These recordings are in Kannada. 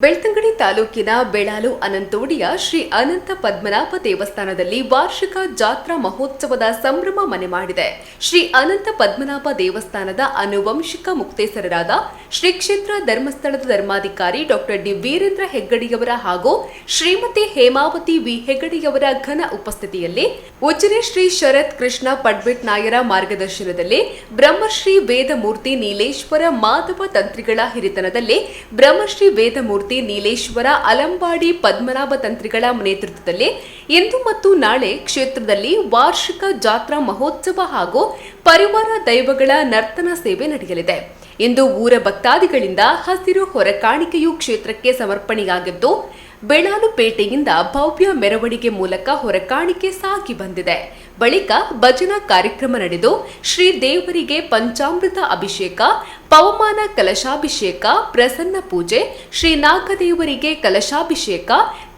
ಬೆಳ್ತಂಗಡಿ ತಾಲೂಕಿನ ಬೆಳಾಲು ಅನಂತೋಡಿಯ ಶ್ರೀ ಅನಂತ ಪದ್ಮನಾಭ ದೇವಸ್ಥಾನದಲ್ಲಿ ವಾರ್ಷಿಕ ಜಾತ್ರಾ ಮಹೋತ್ಸವದ ಸಂಭ್ರಮ ಮನೆ ಮಾಡಿದೆ. ಶ್ರೀ ಅನಂತ ಪದ್ಮನಾಭ ದೇವಸ್ಥಾನದ ಅನುವಂಶಿಕ ಮುಕ್ತೇಸರರಾದ ಶ್ರೀ ಕ್ಷೇತ್ರ ಧರ್ಮಸ್ಥಳದ ಧರ್ಮಾಧಿಕಾರಿ ಡಾಕ್ಟರ್ ಡಿ ವೀರೇಂದ್ರ ಹೆಗ್ಗಡಿಯವರ ಹಾಗೂ ಶ್ರೀಮತಿ ಹೇಮಾವತಿ ವಿ ಹೆಗ್ಗಡಿಯವರ ಘನ ಉಪಸ್ಥಿತಿಯಲ್ಲಿ ಉಜ್ಜನೆ ಶ್ರೀ ಶರತ್ ಕೃಷ್ಣ ಪಡ್ಬಿಟ್ ನಾಯರ ಮಾರ್ಗದರ್ಶನದಲ್ಲಿ ಬ್ರಹ್ಮಶ್ರೀ ವೇದಮೂರ್ತಿ ನೀಲೇಶ್ವರ ಮಾಧವ ತಂತ್ರಿಗಳ ಹಿರಿತನದಲ್ಲಿ ಬ್ರಹ್ಮಶ್ರೀ ವೇದಮೂರ್ತಿ ನೀಲೇಶ್ವರ ಅಲಂಬಾಡಿ ಪದ್ಮನಾಭ ತಂತ್ರಿಗಳ ನೇತೃತ್ವದಲ್ಲಿ ಇಂದು ಮತ್ತು ನಾಳೆ ಕ್ಷೇತ್ರದಲ್ಲಿ ವಾರ್ಷಿಕ ಜಾತ್ರಾ ಮಹೋತ್ಸವ ಹಾಗೂ ಪರಿವಾರ ದೈವಗಳ ನರ್ತನ ಸೇವೆ ನಡೆಯಲಿದೆ. ಇಂದು ಊರ ಭಕ್ತಾದಿಗಳಿಂದ ಹಸಿರು ಹೊರಕಾಣಿಕೆಯು ಕ್ಷೇತ್ರಕ್ಕೆ ಸಮರ್ಪಣೆಯಾಗಿದ್ದು ಬೆಳಾಲುಪೇಟೆಯಿಂದ ಭವ್ಯ ಮೆರವಣಿಗೆ ಮೂಲಕ ಹೊರಕಾಣಿಕೆ ಸಾಗಿ ಬಂದಿದೆ. ಬಳಿಕ ಭಜನಾ ಕಾರ್ಯಕ್ರಮ ನಡೆದು ಶ್ರೀ ದೇವರಿಗೆ ಪಂಚಾಮೃತ ಅಭಿಷೇಕ, ಪವಮಾನ ಕಲಶಾಭಿಷೇಕ, ಪ್ರಸನ್ನ ಪೂಜೆ, ಶ್ರೀ ನಾಗದೇವರಿಗೆ ಕಲಶಾಭಿಷೇಕ,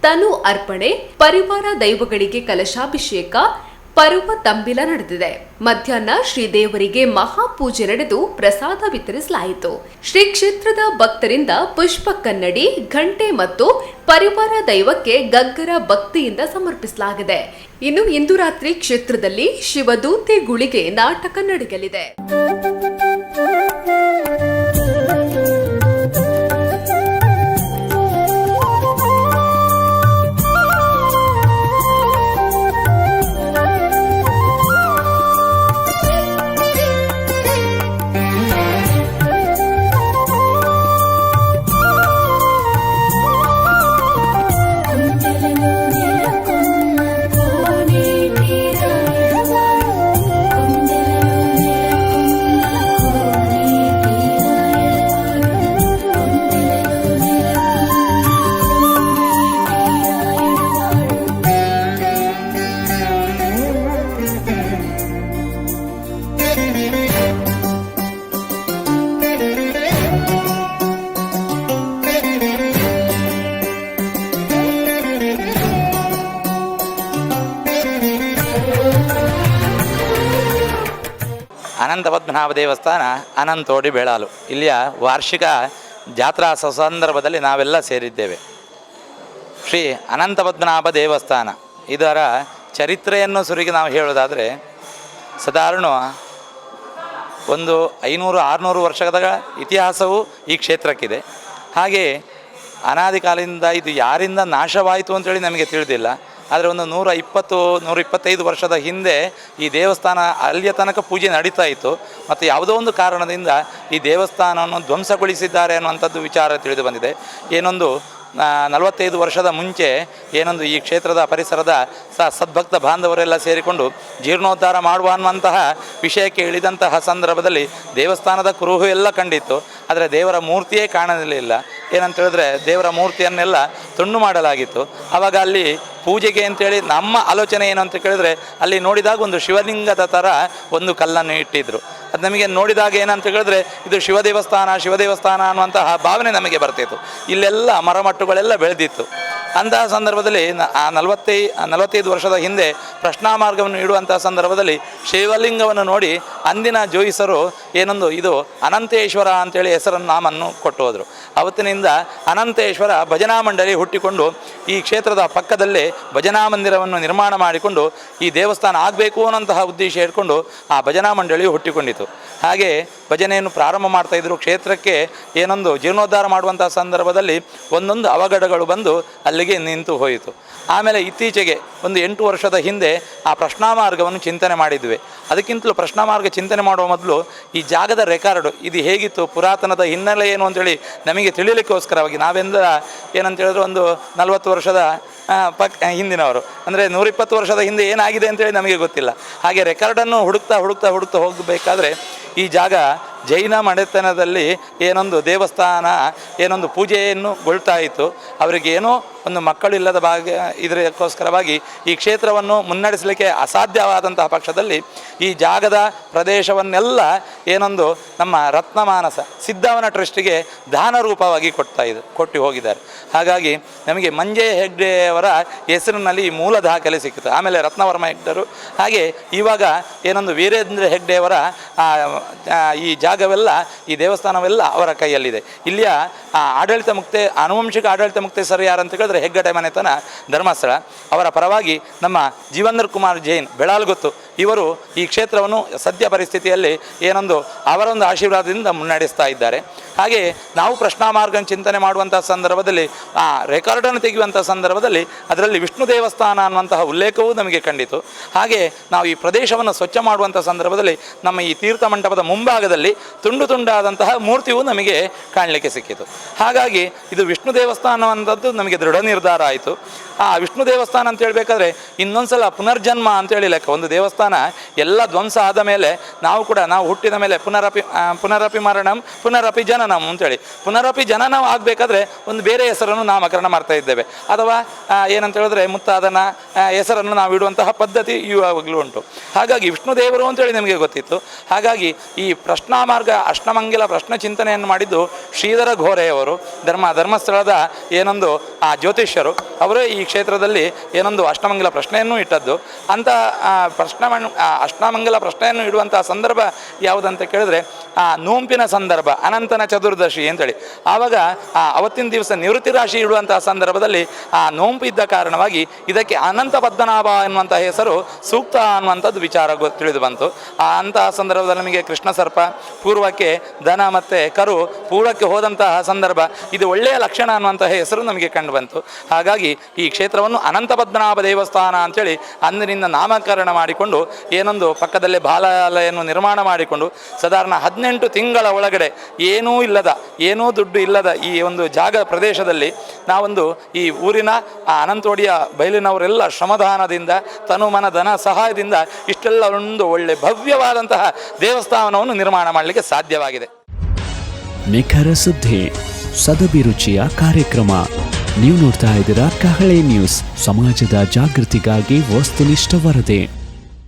ತನು ಅರ್ಪಣೆ, ಪರಿವಾರ ದೈವಗಳಿಗೆ ಕಲಶಾಭಿಷೇಕ ಪರ್ವ ತಂಬಿಲ ನಡೆದಿದೆ. ಮಧ್ಯಾಹ್ನ ಶ್ರೀದೇವರಿಗೆ ಮಹಾಪೂಜೆ ನಡೆದು ಪ್ರಸಾದ ವಿತರಿಸಲಾಯಿತು. ಶ್ರೀ ಕ್ಷೇತ್ರದ ಭಕ್ತರಿಂದ ಪುಷ್ಪ ಕನ್ನಡಿ, ಘಂಟೆ ಮತ್ತು ಪರಿವಾರ ದೈವಕ್ಕೆ ಗಗ್ಗರ ಭಕ್ತಿಯಿಂದ ಸಮರ್ಪಿಸಲಾಗಿದೆ. ಇನ್ನು ಇಂದು ರಾತ್ರಿ ಕ್ಷೇತ್ರದಲ್ಲಿ ಶಿವದೂತೆ ಗುಳಿಗೆ ನಾಟಕ ನಡೆಯಲಿದೆ. ಪದ್ಮನಾಭ ದೇವಸ್ಥಾನ ಅನಂತೋಡಿ ಬೇಳಾಲು ಇಲ್ಲಿಯ ವಾರ್ಷಿಕ ಜಾತ್ರಾ ಸಂದರ್ಭದಲ್ಲಿ ನಾವೆಲ್ಲ ಸೇರಿದ್ದೇವೆ. ಶ್ರೀ ಅನಂತ ಪದ್ಮನಾಭ ದೇವಸ್ಥಾನ. ಇದರ ಚರಿತ್ರೆಯನ್ನು ಸುರಿಗೆ ನಾವು ಹೇಳೋದಾದರೆ ಸಾಧಾರಣ ಒಂದು ಐನೂರು, ಆರುನೂರು ವರ್ಷದ ಇತಿಹಾಸವು ಈ ಕ್ಷೇತ್ರಕ್ಕಿದೆ. ಹಾಗೆ ಅನಾದಿ ಕಾಲದಿಂದ ಇದು ಯಾರಿಂದ ನಾಶವಾಯಿತು ಅಂತೇಳಿ ನಮಗೆ ತಿಳಿದಿಲ್ಲ. ಆದರೆ ಒಂದು ನೂರ ಇಪ್ಪತ್ತು, ನೂರ ಇಪ್ಪತ್ತೈದು ವರ್ಷದ ಹಿಂದೆ ಈ ದೇವಸ್ಥಾನ ಅಲ್ಲಿಯ ತನಕ ಪೂಜೆ ನಡೀತಾ ಇತ್ತು. ಮತ್ತು ಯಾವುದೋ ಒಂದು ಕಾರಣದಿಂದ ಈ ದೇವಸ್ಥಾನವನ್ನು ಧ್ವಂಸಗೊಳಿಸಿದ್ದಾರೆ ಅನ್ನುವಂಥದ್ದು ವಿಚಾರ ತಿಳಿದು ಬಂದಿದೆ. ಏನೊಂದು ನಲವತ್ತೈದು ವರ್ಷದ ಮುಂಚೆ ಏನೊಂದು ಈ ಕ್ಷೇತ್ರದ ಪರಿಸರದ ಸ ಸದ್ಭಕ್ತ ಬಾಂಧವರೆಲ್ಲ ಸೇರಿಕೊಂಡು ಜೀರ್ಣೋದ್ಧಾರ ಮಾಡುವ ಅನ್ನುವಂತಹ ವಿಷಯಕ್ಕೆ ಇಳಿದಂತಹ ಸಂದರ್ಭದಲ್ಲಿ ದೇವಸ್ಥಾನದ ಕುರುಹು ಎಲ್ಲ ಕಂಡಿತ್ತು. ಆದರೆ ದೇವರ ಮೂರ್ತಿಯೇ ಕಾಣಲಿಲ್ಲ. ಏನಂತ ಹೇಳಿದ್ರೆ ದೇವರ ಮೂರ್ತಿಯನ್ನೆಲ್ಲ ತುಂಡು ಮಾಡಲಾಗಿತ್ತು. ಆವಾಗ ಅಲ್ಲಿ ಪೂಜೆಗೆ ಅಂತೇಳಿ ನಮ್ಮ ಆಲೋಚನೆ ಏನು ಅಂತ ಕೇಳಿದ್ರೆ ಅಲ್ಲಿ ನೋಡಿದಾಗ ಒಂದು ಶಿವಲಿಂಗದ ಥರ ಒಂದು ಕಲ್ಲನ್ನು ಇಟ್ಟಿದ್ರು. ಅದು ನಮಗೆ ನೋಡಿದಾಗ ಏನಂತ ಹೇಳಿದ್ರೆ ಇದು ಶಿವ ದೇವಸ್ಥಾನ ಶಿವ ದೇವಸ್ಥಾನ ಅನ್ನುವಂತಹ ಭಾವನೆ ನಮಗೆ ಬರ್ತಿತ್ತು. ಇಲ್ಲೆಲ್ಲ ಮರಮಟ್ಟುಗಳೆಲ್ಲ ಬೆಳೆದಿತ್ತು. ಅಂತಹ ಸಂದರ್ಭದಲ್ಲಿ ಆ ನಲವತ್ತೈ ನಲವತ್ತೈದು ವರ್ಷದ ಹಿಂದೆ ಪ್ರಶ್ನಾ ಮಾರ್ಗವನ್ನು ಇಡುವಂತಹ ಸಂದರ್ಭದಲ್ಲಿ ಶಿವಲಿಂಗವನ್ನು ನೋಡಿ ಅಂದಿನ ಜೋಯಿಸರು ಏನೊಂದು, ಇದು ಅನಂತೇಶ್ವರ ಅಂತೇಳಿ ಹೆಸರನ್ನು ನಾಮನ್ನು ಕೊಟ್ಟು ಹೋದರು ಅವತ್ತಿನಿಂದ ಅನಂತೇಶ್ವರ ಭಜನಾ ಮಂಡಳಿ ಹುಟ್ಟಿಕೊಂಡು ಈ ಕ್ಷೇತ್ರದ ಪಕ್ಕದಲ್ಲೇ ಭಜನಾ ಮಂದಿರವನ್ನು ನಿರ್ಮಾಣ ಮಾಡಿಕೊಂಡು ಈ ದೇವಸ್ಥಾನ ಆಗಬೇಕು ಅನ್ನೋಂತಹ ಉದ್ದೇಶ ಇಟ್ಕೊಂಡು ಆ ಭಜನಾ ಮಂಡಳಿ ಹುಟ್ಟಿಕೊಂಡಿತು ಹಾಗೆ ಭಜನೆಯನ್ನು ಪ್ರಾರಂಭ ಮಾಡ್ತಾ ಇದ್ರು. ಕ್ಷೇತ್ರಕ್ಕೆ ಏನೊಂದು ಜೀರ್ಣೋದ್ಧಾರ ಮಾಡುವಂಥ ಸಂದರ್ಭದಲ್ಲಿ ಒಂದೊಂದು ಅವಘಡಗಳು ಬಂದು ಅಲ್ಲಿಗೆ ನಿಂತು ಹೋಯಿತು. ಆಮೇಲೆ ಇತ್ತೀಚೆಗೆ ಒಂದು ಎಂಟು ವರ್ಷದ ಹಿಂದೆ ಆ ಪ್ರಶ್ನಾ ಮಾರ್ಗವನ್ನು ಚಿಂತನೆ ಮಾಡಿದ್ವಿ. ಅದಕ್ಕಿಂತಲೂ ಪ್ರಶ್ನಾ ಮಾರ್ಗ ಚಿಂತನೆ ಮಾಡುವ ಮೊದಲು ಈ ಜಾಗದ ರೆಕಾರ್ಡು ಇದು ಹೇಗಿತ್ತು, ಪುರಾತನದ ಹಿನ್ನೆಲೆ ಏನು ಅಂತೇಳಿ ನಮಗೆ ತಿಳಿಯಲಿಕ್ಕೋಸ್ಕರವಾಗಿ ನಾವೆಂದ ಏನಂತ ಹೇಳಿದ್ರೆ ಒಂದು ನಲವತ್ತು ವರ್ಷದ ಪಕ್ ಹಿಂದಿನವರು. ಅಂದರೆ ನೂರಿಪ್ಪತ್ತು ವರ್ಷದ ಹಿಂದೆ ಏನಾಗಿದೆ ಅಂತೇಳಿ ನಮಗೆ ಗೊತ್ತಿಲ್ಲ. ಹಾಗೆ ರೆಕಾರ್ಡನ್ನು ಹುಡುಕ್ತಾ ಹುಡುಕ್ತಾ ಹುಡುಕ್ತಾ ಹೋಗಬೇಕಾದ್ರೆ ಈ ಜಾಗ ಜೈನ ಮನೆತನದಲ್ಲಿ ಏನೊಂದು ದೇವಸ್ಥಾನ, ಏನೊಂದು ಪೂಜೆಯನ್ನು ಗೊಳ್ತಾ ಇತ್ತು. ಅವರಿಗೆ ಏನೋ ಒಂದು ಮಕ್ಕಳಿಲ್ಲದ ಭಾಗ ಇದಕ್ಕೋಸ್ಕರವಾಗಿ ಈ ಕ್ಷೇತ್ರವನ್ನು ಮುನ್ನಡೆಸಲಿಕ್ಕೆ ಅಸಾಧ್ಯವಾದಂತಹ ಪಕ್ಷದಲ್ಲಿ ಈ ಜಾಗದ ಪ್ರದೇಶವನ್ನೆಲ್ಲ ಏನೊಂದು ನಮ್ಮ ರತ್ನಮಾನಸ ಸಿದ್ದವನ ಟ್ರಸ್ಟಿಗೆ ದಾನ ರೂಪವಾಗಿ ಕೊಡ್ತಾ ಇದೆ, ಕೊಟ್ಟು ಹೋಗಿದ್ದಾರೆ. ಹಾಗಾಗಿ ನಮಗೆ ಮಂಜೆ ಹೆಗ್ಡೆಯವರ ಹೆಸರಿನಲ್ಲಿ ಈ ಮೂಲ ದಾಖಲೆ ಸಿಕ್ಕಿತು. ಆಮೇಲೆ ರತ್ನವರ್ಮ ಹೆಗ್ಡರು, ಹಾಗೆ ಇವಾಗ ಏನೊಂದು ವೀರೇಂದ್ರ ಹೆಗ್ಡೆಯವರ ಈ ಜಾ ಜಾಗವೆಲ್ಲ ಈ ದೇವಸ್ಥಾನವೆಲ್ಲ ಅವರ ಕೈಯಲ್ಲಿದೆ. ಇಲ್ಲಿಯ ಆಡಳಿತ ಮುಕ್ತೆ, ಆನುವಂಶಿಕ ಆಡಳಿತ ಮುಕ್ತೇಶ್ವರ ಯಾರು ಅಂತ ಹೇಳಿದ್ರೆ ಹೆಗ್ಗಡೆ ಮನೆತನ ಧರ್ಮಸ್ಥಳ ಅವರ ಪರವಾಗಿ ನಮ್ಮ ಜೀವಂದರ್ ಕುಮಾರ್ ಜೈನ್, ಬೆಳಾಲ್ಗೊತ್ತು, ಇವರು ಈ ಕ್ಷೇತ್ರವನ್ನು ಸದ್ಯ ಪರಿಸ್ಥಿತಿಯಲ್ಲಿ ಏನೊಂದು, ಅವರೊಂದು ಆಶೀರ್ವಾದದಿಂದ ಮುನ್ನಡೆಸ್ತಾ ಇದ್ದಾರೆ. ಹಾಗೆ ನಾವು ಪ್ರಶ್ನಾಮಾರ್ಗನ ಚಿಂತನೆ ಮಾಡುವಂಥ ಸಂದರ್ಭದಲ್ಲಿ, ಆ, ರೆಕಾರ್ಡನ್ನು ತೆಗೆಯುವಂಥ ಸಂದರ್ಭದಲ್ಲಿ ಅದರಲ್ಲಿ ವಿಷ್ಣು ದೇವಸ್ಥಾನ ಅನ್ನುವಂತಹ ಉಲ್ಲೇಖವೂ ನಮಗೆ ಕಂಡಿತು. ಹಾಗೆ ನಾವು ಈ ಪ್ರದೇಶವನ್ನು ಸ್ವಚ್ಛ ಮಾಡುವಂಥ ಸಂದರ್ಭದಲ್ಲಿ ನಮ್ಮ ಈ ತೀರ್ಥ ಮಂಟಪದ ಮುಂಭಾಗದಲ್ಲಿ ತುಂಡು ತುಂಡಾದಂತಹ ಮೂರ್ತಿಯು ನಮಗೆ ಕಾಣಲಿಕ್ಕೆ ಸಿಕ್ಕಿತು. ಹಾಗಾಗಿ ಇದು ವಿಷ್ಣು ದೇವಸ್ಥಾನ ಅನ್ನೋದು ನಮಗೆ ದೃಢ ನಿರ್ಧಾರ ಆಯಿತು. ಆ ವಿಷ್ಣು ದೇವಸ್ಥಾನ ಅಂತ ಹೇಳ್ಬೇಕಾದ್ರೆ ಇನ್ನೊಂದ್ಸಲ ಪುನರ್ಜನ್ಮ ಅಂತೇಳಿ ಲೆಕ್ಕ, ಒಂದು ದೇವಸ್ಥಾನ ಎಲ್ಲ ಧ್ವಂಸ ಆದ ಮೇಲೆ ನಾವು ಕೂಡ ನಾವು ಹುಟ್ಟಿದ ಮೇಲೆ ಪುನರಪಿ ಪುನರಪಿ ಮರಣಂ ಪುನರಪಿ ಜನನಂ ಅಂತೇಳಿ. ಪುನರಪಿ ಜನನ ಆಗಬೇಕಾದ್ರೆ ಒಂದು ಬೇರೆ ಹೆಸರನ್ನು ನಾಮಕರಣ ಮಾಡ್ತಾ ಇದ್ದೇವೆ. ಅಥವಾ ಏನಂತ ಹೇಳಿದ್ರೆ ಮುತ್ತಾದನ ಹೆಸರನ್ನು ನಾವು ಇಡುವಂತಹ ಪದ್ಧತಿ ಇವಾಗಲೂ ಉಂಟು. ಹಾಗಾಗಿ ವಿಷ್ಣು ದೇವರು ಅಂತೇಳಿ ನಿಮಗೆ ಗೊತ್ತಿತ್ತು. ಹಾಗಾಗಿ ಈ ಪ್ರಶ್ನಾಮಾರ್ಗ ಅಷ್ಟಮಂಗಲ ಪ್ರಶ್ನ ಚಿಂತನೆಯನ್ನು ಮಾಡಿದ್ದು ಶ್ರೀಧರ ಘೋರೆಯವರು ಧರ್ಮ ಧರ್ಮಸ್ಥಳದ ಏನೊಂದು ಆ ಜ್ಯೋತಿಷ್ಯರು. ಅವರೇ ಈ ಕ್ಷೇತ್ರದಲ್ಲಿ ಏನೊಂದು ಅಷ್ಟಮಂಗಲ ಪ್ರಶ್ನೆಯನ್ನು ಇಟ್ಟದ್ದು. ಅಂತ ಆ, ಪ್ರಶ್ನ ಅಷ್ಟಮಂಗಲ ಪ್ರಶ್ನೆಯನ್ನು ಇಡುವಂಥ ಸಂದರ್ಭ ಯಾವುದಂತ ಕೇಳಿದ್ರೆ ಆ ನೋಂಪಿನ ಸಂದರ್ಭ, ಅನಂತನ ಚತುರ್ದಶಿ ಅಂತೇಳಿ. ಆವಾಗ, ಆ ಅವತ್ತಿನ ದಿವಸ ನಿವೃತ್ತಿ ರಾಶಿ ಇಡುವಂತಹ ಸಂದರ್ಭದಲ್ಲಿ ಆ ನೋಂಪು ಇದ್ದ ಕಾರಣವಾಗಿ ಇದಕ್ಕೆ ಅನಂತ ಪದ್ಮನಾಭ ಎನ್ನುವಂಥ ಹೆಸರು ಸೂಕ್ತ ಅನ್ನುವಂಥದ್ದು ವಿಚಾರ ತಿಳಿದು ಬಂತು. ಆ ಅಂತಹ ಸಂದರ್ಭದಲ್ಲಿ ನಮಗೆ ಕೃಷ್ಣ ಸರ್ಪ, ಪೂರ್ವಕ್ಕೆ ದನ ಮತ್ತು ಕರು, ಪೂರ್ವಕ್ಕೆ ಹೋದಂತಹ ಸಂದರ್ಭ, ಇದು ಒಳ್ಳೆಯ ಲಕ್ಷಣ ಅನ್ನುವಂತಹ ಹೆಸರು ನಮಗೆ ಕಂಡು ಬಂತು. ಹಾಗಾಗಿ ಈ ಕ್ಷೇತ್ರವನ್ನು ಅನಂತ ಪದ್ಮನಾಭ ದೇವಸ್ಥಾನ ಅಂತೇಳಿ ಅಂದಿನಿಂದ ನಾಮಕರಣ ಮಾಡಿಕೊಂಡು, ಏನೊಂದು ಪಕ್ಕದಲ್ಲೇ ಬಾಲಾಲಯನ್ನು ನಿರ್ಮಾಣ ಮಾಡಿಕೊಂಡು, ಸಾಧಾರಣ ಹದಿನೆಂಟು ತಿಂಗಳ ಒಳಗಡೆ ಏನೂ ಇಲ್ಲದ, ಏನೂ ದುಡ್ಡು ಇಲ್ಲದ ಈ ಒಂದು ಜಾಗ ಪ್ರದೇಶದಲ್ಲಿ ನಾವೊಂದು ಈ ಊರಿನ, ಆ ಅನಂತೋಡಿಯ ಬಯಲಿನವರೆಲ್ಲ ಶ್ರಮದಾನದಿಂದ, ತನುಮನ ಧನ ಸಹಾಯದಿಂದ ಇಷ್ಟೆಲ್ಲ ಒಂದು ಒಳ್ಳೆ ಭವ್ಯವಾದಂತಹ ದೇವಸ್ಥಾನವನ್ನು ನಿರ್ಮಾಣ ಮಾಡಲಿಕ್ಕೆ ಸಾಧ್ಯವಾಗಿದೆ. ನಿಖರ ಸುದ್ದಿ ಸದಭಿರುಚಿಯ ಕಾರ್ಯಕ್ರಮ. ನೀವು ನೋಡ್ತಾ ಇದ್ದೀರಾ ಕಹಳೆ ನ್ಯೂಸ್. ಸಮಾಜದ ಜಾಗೃತಿಗಾಗಿ ವಸ್ತುನಿಷ್ಠ ವರದಿ.